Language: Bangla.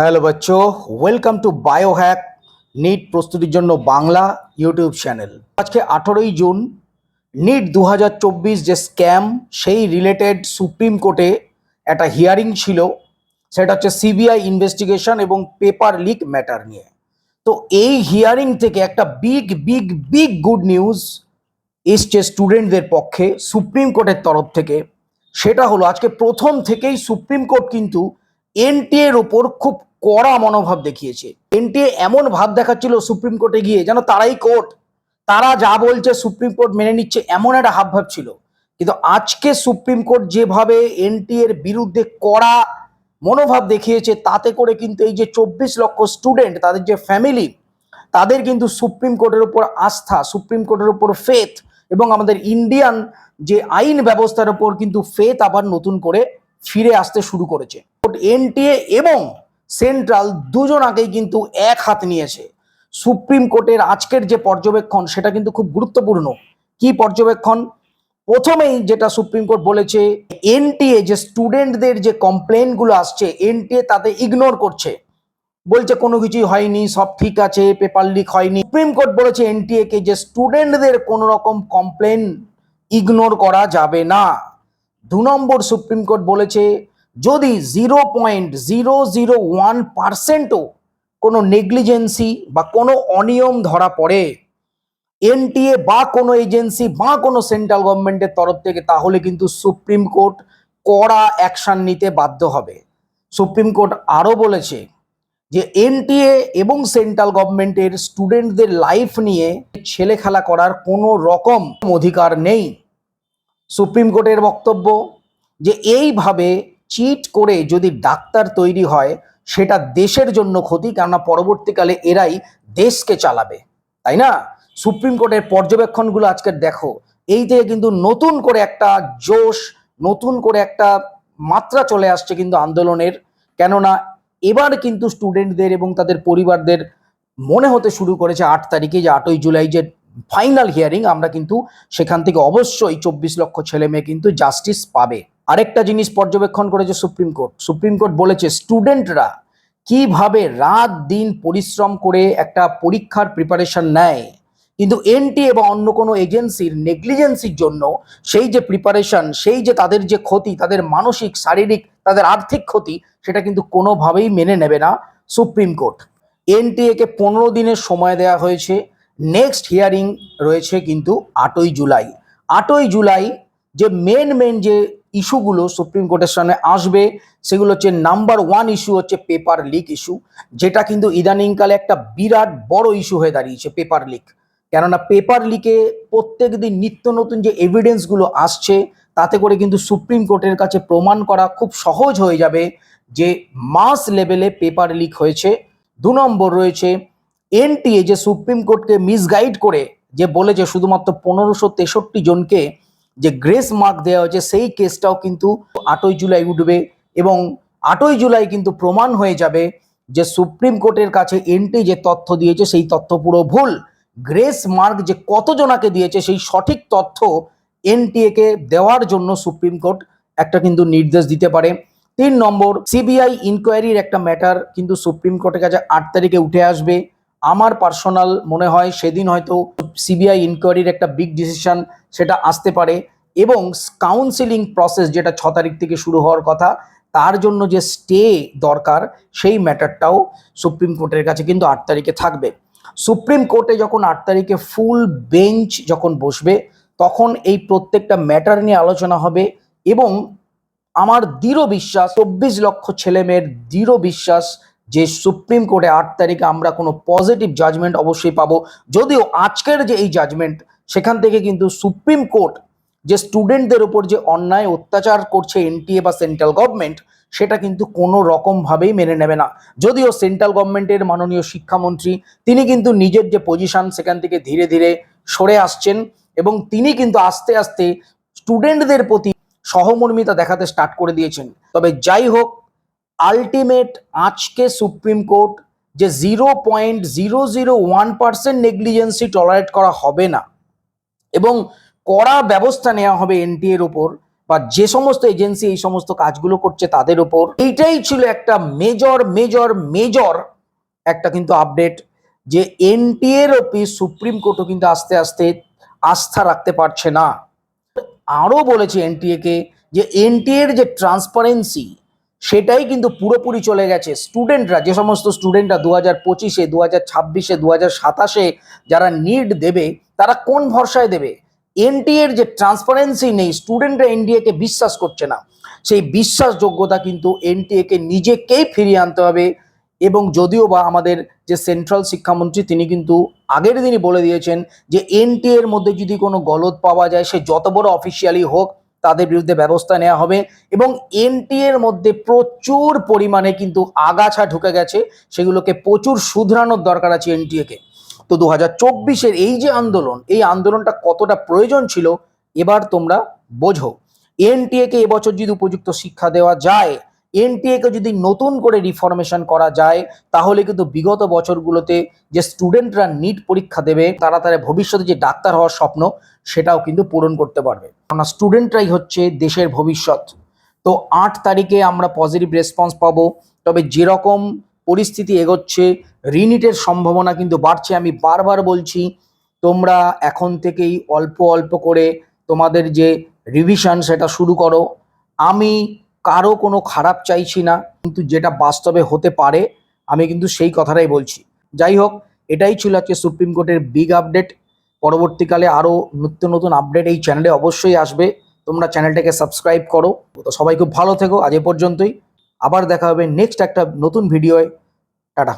হ্যালো বাচ্চো ওয়েলকাম টু বায়োহ্যাক নিট প্রস্তুতির জন্য বাংলা ইউটিউব চ্যানেল। আজকে আঠেরোই জুন নিট দু হাজার চব্বিশ যে স্ক্যাম, সেই রিলেটেড সুপ্রিম কোর্টে একটা হিয়ারিং ছিল, সেটা হচ্ছে সিবিআই ইনভেস্টিগেশন এবং পেপার লিক ম্যাটার নিয়ে। তো এই হিয়ারিং থেকে একটা big big big good news এসছে স্টুডেন্টদের পক্ষে, সুপ্রিম কোর্টের তরফ থেকে। সেটা হলো, আজকে প্রথম থেকেই সুপ্রিম কোর্ট কিন্তু এনটিএ এর ওপর খুব কড়া মনোভাব দেখিয়েছে। এনটিএ এমন ভাব দেখাচ্ছিল সুপ্রিম কোর্টে গিয়ে, যেন তারাই কোর্ট। তারা যা বলছে সুপ্রিম কোর্ট মেনে নিচ্ছে এমন একটা হাবভাব ছিল। কিন্তু আজকে সুপ্রিম কোর্ট যেভাবে এনটিএ এর বিরুদ্ধে কড়া মনোভাব দেখিয়েছে, তাতে করে কিন্তু এই যে চব্বিশ লক্ষ স্টুডেন্ট, তাদের যে ফ্যামিলি, তাদের কিন্তু সুপ্রিম কোর্টের উপর আস্থা, সুপ্রিম কোর্টের উপর ফেথ এবং আমাদের ইন্ডিয়ান যে আইন ব্যবস্থার উপর কিন্তু ফেথ আবার নতুন করে ফিরে আসতে শুরু করেছে। এনটিএ এবং সেন্ট্রাল দুজন আগেই কিন্তু এক হাত নিয়েছে। সুপ্রিম কোর্টের আজকের যে পর্যবেক্ষণ, সেটা কিন্তু খুব গুরুত্বপূর্ণ। কি পর্যবেক্ষণ? প্রথমেই যেটা সুপ্রিম কোর্ট বলেছে, এনটিএ যে স্টুডেন্টদের যে কমপ্লেনগুলো আসছে, এনটিএ তাতে ইগনোর করছে। বলছে কোনো কিছুই হয়নি, সব ঠিক আছে, পেপার লিক হয়নি। সুপ্রিম কোর্ট বলেছে, এনটিএ কে যে স্টুডেন্টদের কোনো রকম কমপ্লেন ইগনোর করা যাবে না। দু নম্বর সুপ্রিম কোর্ট বলেছে, যদি zero point zero zero one পার্সেন্টও কোনো নেগলিজেন্সি বা কোনো অনিয়ম ধরা পড়ে, এনটিএ বা কোনো এজেন্সি বা কোনো সেন্ট্রাল গভর্নমেন্টের তরফ থেকে, তাহলে কিন্তু সুপ্রিম কোর্ট কড়া অ্যাকশন নিতে বাধ্য হবে। সুপ্রিম কোর্ট আরও বলেছে যে, এনটিএ এবং সেন্ট্রাল গভর্নমেন্টের স্টুডেন্টদের লাইফ নিয়ে ছেলে খেলা করার কোনো রকম অধিকার নেই। সুপ্রিম কোর্টের বক্তব্য যে এইভাবে চিট করে যদি ডাক্তার তৈরি হয়, সেটা দেশের জন্য ক্ষতি, কেননা পরবর্তীকালে এরাই দেশকে চালাবে। তাই না? সুপ্রিম কোর্টের পর্যবেক্ষণগুলো আজকে দেখো। এই থেকে কিন্তু নতুন করে একটা জোশ, নতুন করে একটা মাত্রা চলে আসছে কিন্তু আন্দোলনের, কেননা এবার কিন্তু স্টুডেন্টদের এবং তাদের পরিবারদের মনে হতে শুরু করেছে আট তারিখে যে আটই জুলাই যে ফাইনাল হিয়ারিং আমরা কিন্তু সেখান থেকে অবশ্যই চব্বিশ লক্ষ ছেলে মেয়ে কিন্তু জাস্টিস পাবে। আরেকটা জিনিস পর্যবেক্ষণ করেছে সুপ্রিম কোর্ট সুপ্রিম কোর্ট বলেছে স্টুডেন্টরা কীভাবে রাত দিন পরিশ্রম করে একটা পরীক্ষার প্রিপারেশন নেয়? কিন্তু এনটি এবং অন্য কোনো এজেন্সির নেগলিজেন্সির জন্য সেই যে প্রিপারেশন সেই যে তাদের যে ক্ষতি, তাদের মানসিক, শারীরিক, তাদের আর্থিক ক্ষতি, সেটা কিন্তু কোনোভাবেই মেনে নেবে না সুপ্রিম কোর্ট এনটিএ কে পনেরো দিনের সময় দেওয়া হয়েছে। নেক্সট হিয়ারিং রয়েছে কিন্তু আটই জুলাই। আটই জুলাই যে মেন মেন যে ইস্যুগুলো সুপ্রিম কোর্টের সামনে আসবে, সেগুলো হচ্ছে নাম্বার ওয়ান ইস্যু হচ্ছে পেপার লিক ইস্যু যেটা কিন্তু ইদানিংকালে একটা বিরাট বড় ইস্যু হয়ে দাঁড়িয়েছে পেপার লিক কেননা পেপার লিকে প্রত্যেক দিন নিত্য নতুন যে এভিডেন্সগুলো আসছে, তাতে করে কিন্তু সুপ্রিম কোর্টের কাছে প্রমাণ করা খুব সহজ হয়ে যাবে যে মাস লেভেলে পেপার লিক হয়েছে। দু নম্বর রয়েছে এনটিএ যে সুপ্রিম কোর্টকে মিসগাইড করে, যে বলেছে শুধুমাত্র পনেরোশো তেষট্টি জনকে যে গ্রেস মার্ক দেওয়া হয়েছে, সেই কেসটাও কিন্তু আটই জুলাই উঠবে এবং আটই জুলাই কিন্তু প্রমাণ হয়ে যাবে যে সুপ্রিম কোর্টের কাছে এনটি যে তথ্য দিয়েছে, সেই তথ্য পুরো ভুল। গ্রেস মার্ক যে কতজনাকে দিয়েছে, সেই সঠিক তথ্য এনটিএ কে দেওয়ার জন্য সুপ্রিম কোর্ট একটা কিন্তু নির্দেশ দিতে পারে। তিন নম্বর সিবিআই ইনকোয়ারির একটা ম্যাটার কিন্তু সুপ্রিম কোর্টের কাছে আট তারিখে উঠে আসবে। আমার পার্সোনাল মনে হয় সেদিন হয়তো সিবিআই ইনকোয়ারির একটা বিগ ডিসিশন সেটা আসতে পারে এবং কাউন্সিলিং প্রসেস যেটা ছ তারিখ থেকে শুরু হওয়ার কথা, তার জন্য যে স্টে দরকার সেই ম্যাটারটাও সুপ্রিম কোর্টের কাছে কিন্তু আট তারিখে থাকবে। সুপ্রিম কোর্টে যখন আট তারিখে ফুল বেঞ্চ যখন বসবে, তখন এই প্রত্যেকটা ম্যাটার নিয়ে আলোচনা হবে এবং আমার দৃঢ় বিশ্বাস, চব্বিশ লক্ষ ছেলেমেয়ের দৃঢ় বিশ্বাস যে সুপ্রিম কোর্টে আট তারিখে আমরা কোনো পজিটিভ জাজমেন্ট অবশ্যই পাবো। যদিও আজকের যে এই জাজমেন্ট সেখান থেকে কিন্তু সুপ্রিম কোর্ট যে স্টুডেন্টদের উপর যে অন্যায় অত্যাচার করছে এনটিএ বা সেন্ট্রাল গভর্নমেন্ট সেটা কিন্তু কোনো রকমভাবেই মেনে নেবে না। যদিও সেন্ট্রাল গভর্নমেন্টের মাননীয় শিক্ষামন্ত্রী, তিনি কিন্তু নিজের যে পজিশন সেখান থেকে ধীরে ধীরে সরে আসছেন এবং তিনি কিন্তু আস্তে আস্তে স্টুডেন্টদের প্রতি সহমর্মিতা দেখাতে স্টার্ট করে দিয়েছেন। তবে যাই হোক আলটিমেট আজকে সুপ্রিম কোর্ট যে zero point zero zero one percent negligence tolerate করা হবে না। এবং কড়া ব্যবস্থা নেওয়া হবে এনটিএর ওপর বা যে সমস্ত এজেন্সি এই সমস্ত কাজগুলো করছে তাদের উপর এইটাই ছিল একটা মেজর মেজর মেজর একটা কিন্তু আপডেট যে এনটিএর অফিস সুপ্রিম কোর্টও কিন্তু আস্তে আস্তে আস্থা রাখতে পারছে না। আরও বলেছে এনটিএকে যে এনটিএর যে ট্রান্সপারেন্সি সেটাই কিন্তু পুরোপুরি চলে গেছে। স্টুডেন্টরা যে সমস্ত স্টুডেন্টরা দু হাজার পঁচিশে দু হাজার ছাব্বিশে দু হাজার সাতাশে যারা নিট দেবে, তারা কোন ভরসায় দেবে? এনটিএর যে ট্রান্সপারেন্সি নেই স্টুডেন্টরা এনডিএকে বিশ্বাস করছে না। সেই বিশ্বাসযোগ্যতা কিন্তু এনটিএকে নিজেকেই ফিরিয়ে আনতে হবে এবং যদিও বা আমাদের যে সেন্ট্রাল শিক্ষামন্ত্রী, তিনি কিন্তু আগের দিনই বলে দিয়েছেন যে এনটিএ এর মধ্যে যদি কোনো গলদ পাওয়া যায়, সে যত বড় অফিসিয়ালি হোক তাদের বিরুদ্ধে ব্যবস্থা নেওয়া হবে এবং এনটিএ এর মধ্যে প্রচুর পরিমাণে কিন্তু আগাছা ঢুকে গেছে, সেগুলোকে প্রচুর শুধরানোর দরকার আছে এনটিএ কে তো দু হাজার চব্বিশের এই যে আন্দোলন, এই আন্দোলনটা কতটা প্রয়োজন ছিল, এবার তোমরা বোঝো। এনটিএ কে এবছর যদি উপযুক্ত শিক্ষা দেওয়া যায় এনটিএ কে যদি নতুন করে রিফরমেশন করা যায়, তাহলে কিন্তু বিগত বছরগুলোতে যে স্টুডেন্টরা নিট পরীক্ষা দেবে, তারা তারা ভবিষ্যতে যে ডাক্তার হওয়ার স্বপ্ন, সেটাও কিন্তু পূরণ করতে পারবে। কেননা স্টুডেন্টরাই হচ্ছে দেশের ভবিষ্যৎ। তো আট তারিখে আমরা পজিটিভ রেসপন্স পাবো, তবে যেরকম পরিস্থিতি এগোচ্ছে রিনিটের সম্ভাবনা কিন্তু বাড়ছে। আমি বারবার বলছি, তোমরা এখন থেকেই অল্প অল্প করে তোমাদের যে রিভিশন সেটা শুরু করো। আমি কারও কোনো খারাপ চাইছি না, কিন্তু যেটা বাস্তবে হতে পারে, আমি কিন্তু সেই কথাটাই বলছি। যাই হোক, এটাই ছিল আজকে সুপ্রিম কোর্টের বিগ আপডেট পরবর্তীকালে আরও নিত্য নতুন আপডেট এই চ্যানেলে অবশ্যই আসবে। তোমরা চ্যানেলটাকে সাবস্ক্রাইব করো। তো সবাই খুব ভালো থেকো। আজ এ পর্যন্তই। আবার দেখা হবে নেক্সট একটা নতুন ভিডিওয় টাটা।